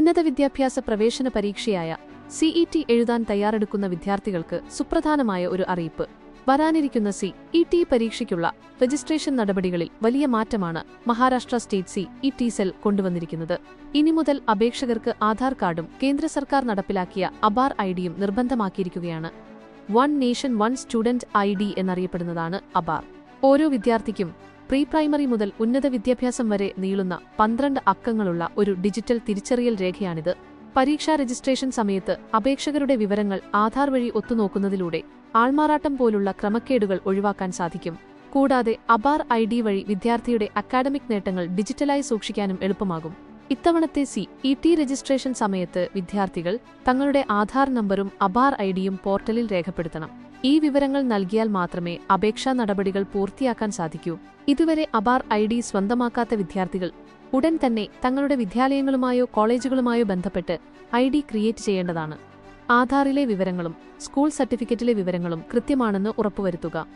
ഉന്നത വിദ്യാഭ്യാസ പ്രവേശന പരീക്ഷയായ സിഇടി എഴുതാൻ തയ്യാറെടുക്കുന്ന വിദ്യാർത്ഥികൾക്ക് സുപ്രധാനമായ ഒരു അറിയിപ്പ്. വരാനിരിക്കുന്ന സി ഇ ടി പരീക്ഷയ്ക്കുള്ള രജിസ്ട്രേഷൻ നടപടികളിൽ വലിയ മാറ്റമാണ് Maharashtra state C E T cell കൊണ്ടുവന്നിരിക്കുന്നത്. ഇനി മുതൽ അപേക്ഷകർക്ക് ആധാർ കാർഡും കേന്ദ്ര സർക്കാർ നടപ്പിലാക്കിയ അബാർ ഐ ഡിയും നിർബന്ധമാക്കിയിരിക്കുകയാണ്. One nation one student I D എന്നറിയപ്പെടുന്നതാണ് APAAR ഓരോ വിദ്യാർത്ഥിക്കും പ്രീ പ്രൈമറി മുതൽ ഉന്നത വിദ്യാഭ്യാസം വരെ നീളുന്ന പന്ത്രണ്ട് അക്കങ്ങളുള്ള ഒരു ഡിജിറ്റൽ തിരിച്ചറിയൽ രേഖയാണിത്. പരീക്ഷാ രജിസ്ട്രേഷൻ സമയത്ത് അപേക്ഷകരുടെ വിവരങ്ങൾ ആധാർ വഴി ഒത്തുനോക്കുന്നതിലൂടെ ആൾമാറാട്ടം പോലുള്ള ക്രമക്കേടുകൾ ഒഴിവാക്കാൻ സാധിക്കും. കൂടാതെ അബാർ ഐ ഡി വഴി വിദ്യാർത്ഥിയുടെ അക്കാഡമിക് നേട്ടങ്ങൾ ഡിജിറ്റലായി സൂക്ഷിക്കാനും എളുപ്പമാകും. ഇത്തവണത്തെ സി ഇ ടി രജിസ്ട്രേഷൻ സമയത്ത് വിദ്യാർത്ഥികൾ തങ്ങളുടെ ആധാർ നമ്പറും അബാർ ഐ ഡിയും പോർട്ടലിൽ രേഖപ്പെടുത്തണം. ഈ വിവരങ്ങൾ നൽകിയാൽ മാത്രമേ അപേക്ഷാ നടപടികൾ പൂർത്തിയാക്കാൻ സാധിക്കൂ. ഇതുവരെ അബാർ ഐ ഡി സ്വന്തമാക്കാത്ത വിദ്യാർത്ഥികൾ ഉടൻ തന്നെ തങ്ങളുടെ വിദ്യാലയങ്ങളുമായോ കോളേജുകളുമായോ ബന്ധപ്പെട്ട് ഐ ഡി ക്രിയേറ്റ് ചെയ്യേണ്ടതാണ്. ആധാറിലെ വിവരങ്ങളും സ്കൂൾ സർട്ടിഫിക്കറ്റിലെ വിവരങ്ങളും കൃത്യമാണെന്ന് ഉറപ്പുവരുത്തുക.